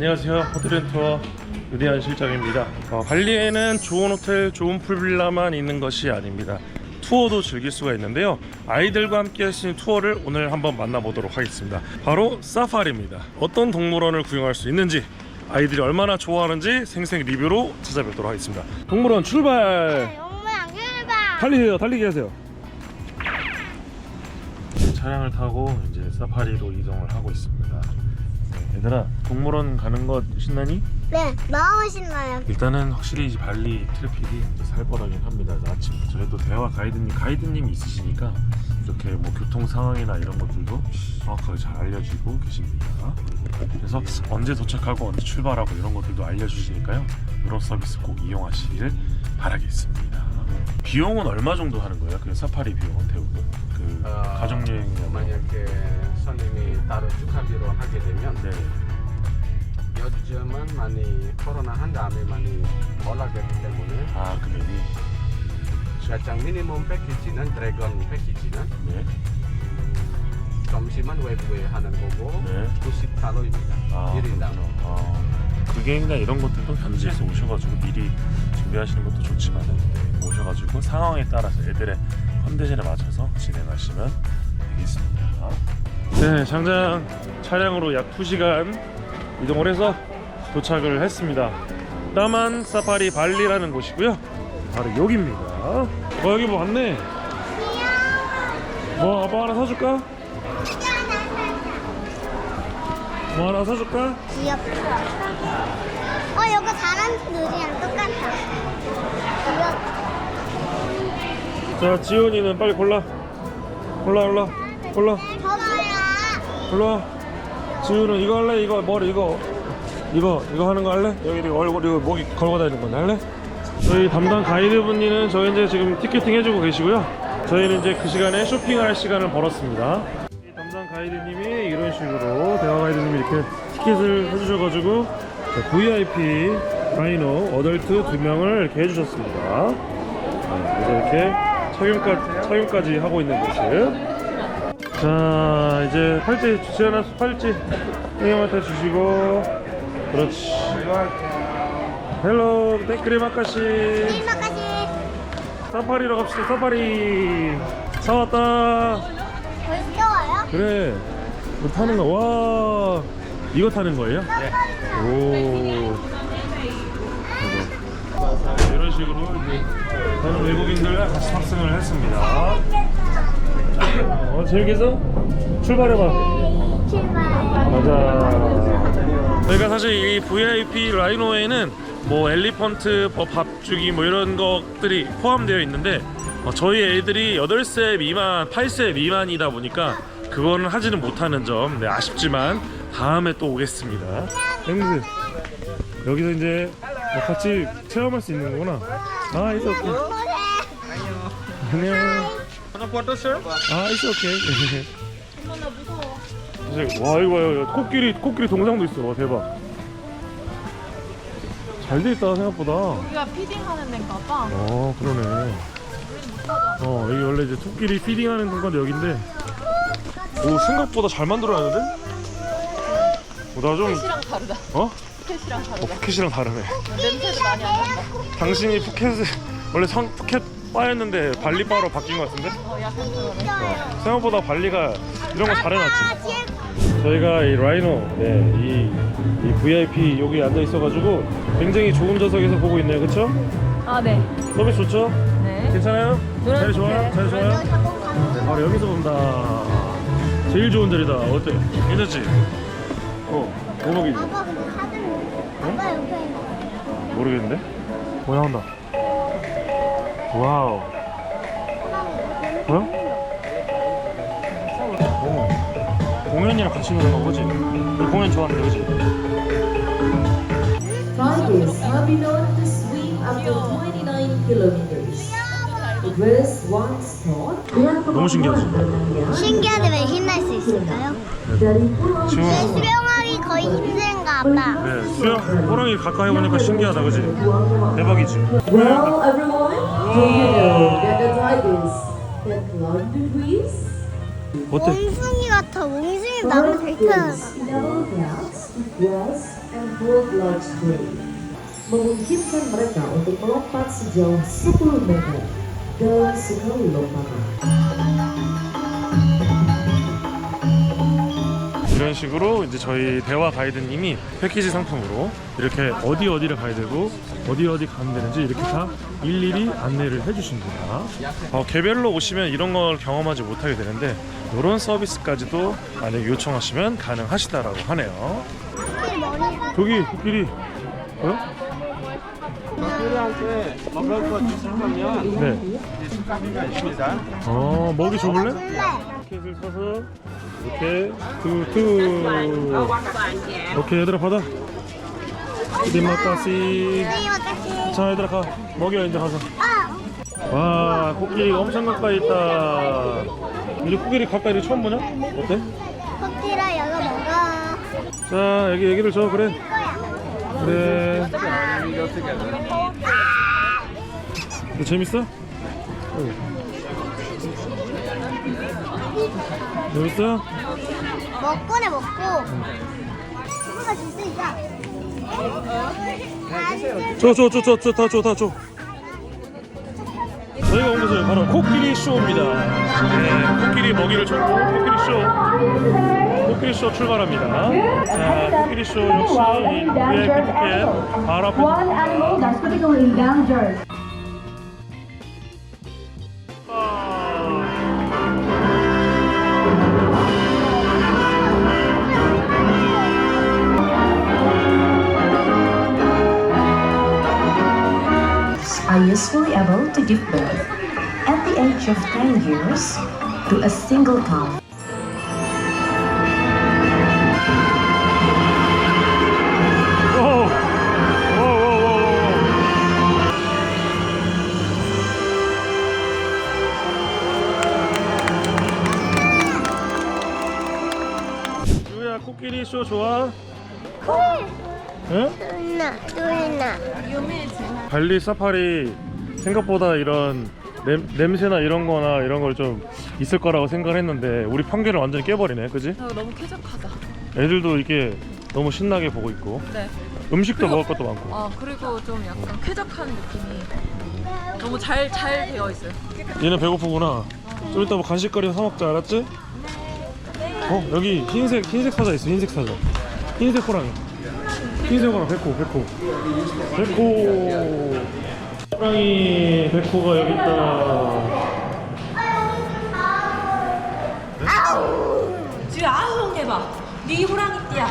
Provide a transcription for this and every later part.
안녕하세요. 호텔앤투어 유대한 실장입니다. 어, 발리에는 좋은 호텔, 좋은 풀빌라만 있는 것이 아닙니다. 투어도 즐길 수가 있는데요. 아이들과 함께 할 수 있는 투어를 오늘 한번 만나보도록 하겠습니다. 바로 사파리입니다. 어떤 동물원을 구경할 수 있는지 아이들이 얼마나 좋아하는지 생생 리뷰로 찾아뵙도록 하겠습니다. 동물원 출발! 엄마 해봐. 달리세요. 달리기 하세요. 차량을 타고 이제 사파리로 이동을 하고 있습니다. 네, 얘들아, 동물원 가는 거 신나니? 네, 너무 신나요. 일단은 확실히 이 발리 트래픽이 이제 살벌하긴 합니다. 그래서 아침부터 저희도 대화 가이드님, 가이드님이 있으시니까 이렇게 뭐 교통 상황이나 이런 것들도 정확하게 잘 알려주고 계십니다. 그래서 언제 도착하고 언제 출발하고 이런 것들도 알려주시니까요. 이런 서비스 꼭 이용하시길 바라겠습니다. 비용은 얼마 정도 하는 거예요? 그 사파리 비용은 대부분 그 어, 가족 여행이면 만약에 손님이 따로 축하비로 하게 되면 네. 요즘은 많이 코로나 한 다음에 많이 올라갔기 때문에 아 금액이 가장 미니멈 패키지는 드래곤 패키지는 네. 점심은 외부에 하는 거고 네. 90달러입니다. 아, 1인당. 아, 그게임이나 이런 것들도 현지에서 오셔가지고 미리 준비하시는 것도 좋지만 오셔가지고 상황에 따라서 애들의 컨디션에 맞춰서 진행하시면 되겠습니다. 네, 장장 차량으로 약 2시간 이동을 해서 도착을 했습니다. 나만 사파리 발리라는 곳이고요. 바로 여기입니다. 어, 여기 뭐 왔네. 뭐 아빠 하나 사줄까? 뭐 하나 사줄까? 귀엽다. 어, 이거 다른 놀이랑 똑같아. 자 지훈이는 빨리 골라. 골라 골라. 골라. 골라. 지훈은 이거 할래? 이거 머리 이거. 이거 이거 하는 거 할래? 여기 얼굴 이거 목이 걸고 다니는 건 할래? 저희 담당 가이드 분님은 저희 이제 지금 티켓팅 해주고 계시고요. 저희는 이제 그 시간에 쇼핑할 시간을 벌었습니다. 이 담당 가이드님이 이런 식으로 대화 가이드님이 이렇게 티켓을 해주셔가지고 자, VIP 라이노 어덜트 두 명을 이렇게 해주셨습니다. 네, 그래서 이렇게 착용까지, 착용까지 하고 있는 모습. 자 이제 팔찌 지연아 팔찌 형님한테 주시고. 그렇지. 헬로 땡크리마카시. 일마까지. 사파리로 갑시다 사파리. 사왔다. 벌써 와요? 그래. 이거 타는 거와. 이거 타는 거예요? 오. 대박. 이런 식으로 이제 저는 외국인들과 같이 탑승을 했습니다 어, 재밌겠어? 출발해봐 출발. 맞아. 저희가 사실 이 VIP 라이노에는 뭐 엘리펀트, 뭐 밥주기 뭐 이런 것들이 포함되어 있는데 어, 저희 애들이 8세 미만, 8세 미만이다 보니까 그거는 하지는 못하는 점 네, 아쉽지만 다음에 또 오겠습니다. 앵무새 여기서 이제 뭐 같이 체험할 수 있는 거구나. 아, 있어 오케이. 안녕. 아, 있어 오케이. 사실 와 이거 봐요 코끼리 코끼리 동상도 있어 와 대박 잘 돼 있다 생각보다 여기가 피딩하는 데인가 봐. 어 그러네 어 여기 원래 이제 토끼리 피딩하는 공간도 여긴데 오 생각보다 잘 만들어놨는데? 나좀 펫이랑 다르다. 어? 펫이랑 어 다르다. 푸켓이랑 다르네 냄새도 많이 안 난다. 당신이 푸켓을 원래 성 푸켓 바였는데 발리 바로 바뀐 것 같은데? 어, 약간 그러네. 어, 생각보다 발리가 이런 거 잘해놨지 저희가 이 라이노, 네, 이, 이 VIP 여기 앉아 있어가지고 굉장히 좋은 좌석에서 보고 있네요, 그렇죠? 아, 네. 서비스 좋죠? 네. 괜찮아요? 자리 좋아요? 자리 좋아요? 네, 바로 여기서 본다. 제일 좋은 자리다. 어때? 괜찮지? 어, 오목이지? 아빠 옆에 있는 모르겠는데? 뭐 나온다. 와우. 뭐야? 어. 공연이랑 같이 노는 거 그지? 공연 좋아하는데 그지? Tigers have been known to swim up to 29 kilometers. It was once thought 너무 신기하지? 신기하데 왜 신날 수 있을까요? 지금 힘든가 봐. 네, 수영 호랑이 가까이 보니까 신기하다, 그지? 대박이지. Well, everyone, do you know that the tigers climb the trees? 어때? 몽숭이 같아. 몽숭이 나무. Tigers know that it was and hold large prey. Memungkinkan mereka untuk melompat sejauh 10 meter dalam sekali lompatan. 이런 식으로 이제 저희 대화 가이드님이 패키지 상품으로 이렇게 어디 어디를 가야 되고 어디 어디 가면 되는지 이렇게 다 일일이 안내를 해주십니다. 어, 개별로 오시면 이런 걸 경험하지 못하게 되는데 이런 서비스까지도 만약 요청하시면 가능하시다라고 하네요. 저기 코끼리 어? 코끼리한테 먹을 거 주실 거면 네. 식사비가 있습니다. 어 먹이 줘볼래? 이렇게 서 서 이렇게 투투 오케이 얘들아 받아 디마카시. 자 얘들아 가 먹여 이제 가서 아, 와 코끼리가 엄청 가까이 있다 이제 코끼리 가까이 이렇게 처음 보냐? 어때? 코끼라 이거 먹어. 자 여기 얘기를 줘 그래. 그래 재밌어? 응. 재밌어? 먹고네 먹고. 친구가 줄 수 있어. 줘, 줘, 줘, 줘, 줘, 다 줘, 다 줘. 저희가 온 곳은 바로 코끼리 쇼입니다. 네, 코끼리 먹이를 줬고 코끼리 쇼, 코끼리 쇼 출발합니다. 자, 코끼리 쇼 역시 이 VIP 티켓 바로 앞에 One animal that's particularly endangered. are usefully able to give birth at the age of 10 years to a single calf. 오, 오, 오, 오, 오. 유야 코끼리 쇼 좋아? 응? 누나, 누나. 발리 사파리 생각보다 이런 냄, 냄새나 이런 거나 이런 걸 좀 있을 거라고 생각을 했는데 우리 편견을 완전히 깨버리네 그지? 어, 너무 쾌적하다. 애들도 이렇게 너무 신나게 보고 있고 네. 음식도 그리고- 먹을 것도 많고 아 그리고 좀 약간 쾌적한 느낌이 너무 잘 잘 되어 있어요. 얘는 배고프구나 좀 이따 뭐 간식거리 사 먹자 알았지? 어 여기 흰색 흰색 사자 있어 흰색 사자 흰색 호랑이 흰색 호랑이 백호 백호. 백호. 호랑이 백호가 여기 있다. 지금 아웅 해봐. 네 호랑이 띠야.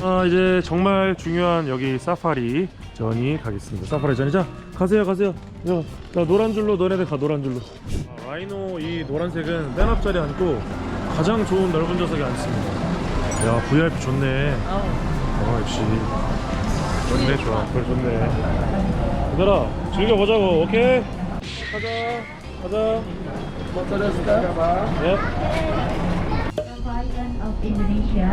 아 이제 정말 중요한 여기 사파리 전이 가겠습니다. 사파리 전이 자? 가세요 가세요. 야, 자 노란 줄로 너네들 가 노란 줄로. 아, 라이노 이 노란색은 맨 앞자리에 앉고 가장 좋은 넓은 좌석에 앉습니다 야 VIP 좋네 어 역시 좋네 좋아 그걸 좋네 얘들아 즐겨보자고 오케이 가자 가자 예. President of Indonesia.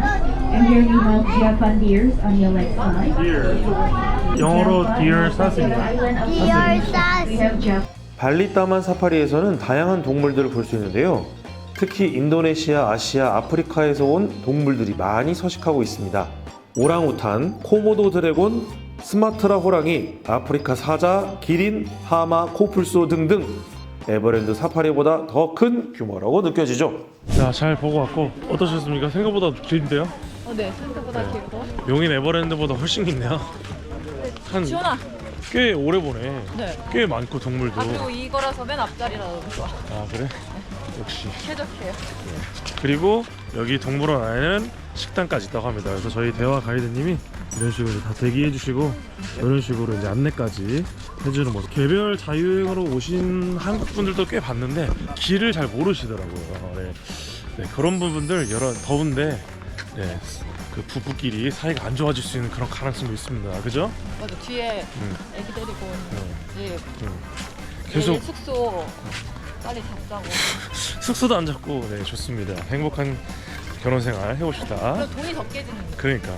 And here we have Japan deers on your left side. Deer. 영어로 deer of Deer Indonesia. We have Japan. 발리 따만 사파리에서는 다양한 동물들을 볼 수 있는데요. 특히 인도네시아, 아시아, 아프리카에서 온 동물들이 많이 서식하고 있습니다. 오랑우탄, 코모도 드래곤, 스마트라 호랑이, 아프리카 사자, 기린, 하마, 코뿔소 등등 에버랜드 사파리보다 더 큰 규모라고 느껴지죠. 자 잘 보고 왔고 어떠셨습니까? 생각보다 길인데요? 어, 네. 생각보다 길고. 용인 에버랜드보다 훨씬 깊네요. 한꽤 지원아. 오래 보네. 네. 꽤 많고 동물도. 아 그리고 이거라서 맨 앞자리라 너무 좋아. 아 그래? 역시. 쾌적해요. 그리고 여기 동물원 안에는 식당까지 있다고 합니다. 그래서 저희 대화 가이드님이 이런 식으로 다 대기해 주시고 이런 식으로 이제 안내까지 해주는 모습. 개별 자유여행으로 오신 한국 분들도 꽤 봤는데 길을 잘 모르시더라고요. 네. 네, 그런 부분들 여러 더운데 네, 그 부부끼리 사이가 안 좋아질 수 있는 그런 가능성도 있습니다. 그죠? 맞아 뒤에 음. 애기 데리고 이제 계속 내일 숙소 빨리 잡자고. 숙소도 안 잡고 네 좋습니다. 행복한 결혼 생활 해봅시다. 그럼 돈이 더 깨지는 거. 그러니까.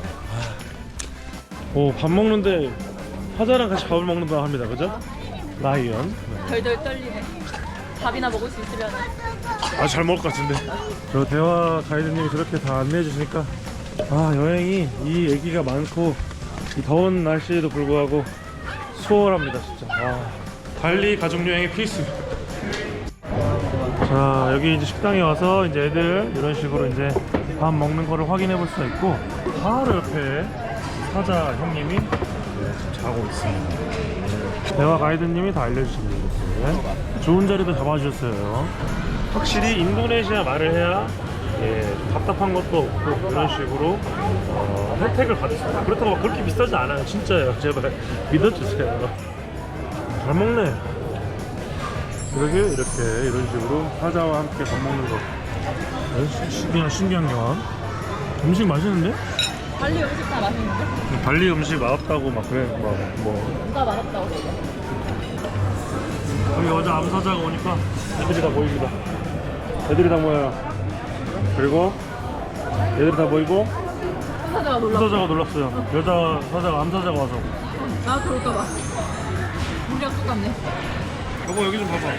오밥 먹는데 화자랑 같이 밥을 먹는다 합니다. 그죠? 라이언. 네. 덜덜 떨리네. 밥이나 먹을 수 있으면 아주 잘 먹을 것 같은데 저 대화 가이드님이 저렇게 다 안내해 주시니까 아 여행이 이 얘기가 많고 이 더운 날씨에도 불구하고 수월합니다 진짜 아, 발리 가족여행의 필수 자 여기 이제 식당에 와서 이제 애들 이런 식으로 이제 밥 먹는 거를 확인해 볼 수가 있고 바로 옆에 사자 형님이 지금 자고 있습니다. 대화 가이드님이 다 알려주십니다 이렇게. 좋은 자리도 잡아주셨어요. 확실히 인도네시아 말을 해야 예, 좀 답답한 것도 없고 이런 식으로 어, 혜택을 있다. 그렇다고 막 그렇게 비싸지 않아요. 진짜예요. 제발 믿어주세요. 잘 먹네 이렇게 이렇게 이런 식으로 사자와 함께 밥 먹는 거 어, 신기한 신기한 경험 음식 맛있는데? 발리 음식 다 맛있는데? 발리 음식 맛없다고 막 그래 막뭐 누가 맛없다고 그래? 여기 어제 암사자가 오니까 애들이 다 모입니다. 애들이 다 모여요. 그리고 애들이 다 모이고 사자가 놀라. 사자가 놀랐어요. 여자 사자가 암사자가 와서. 나 그럴까 봐. 우리랑 똑같네. 여보 여기 좀 봐봐.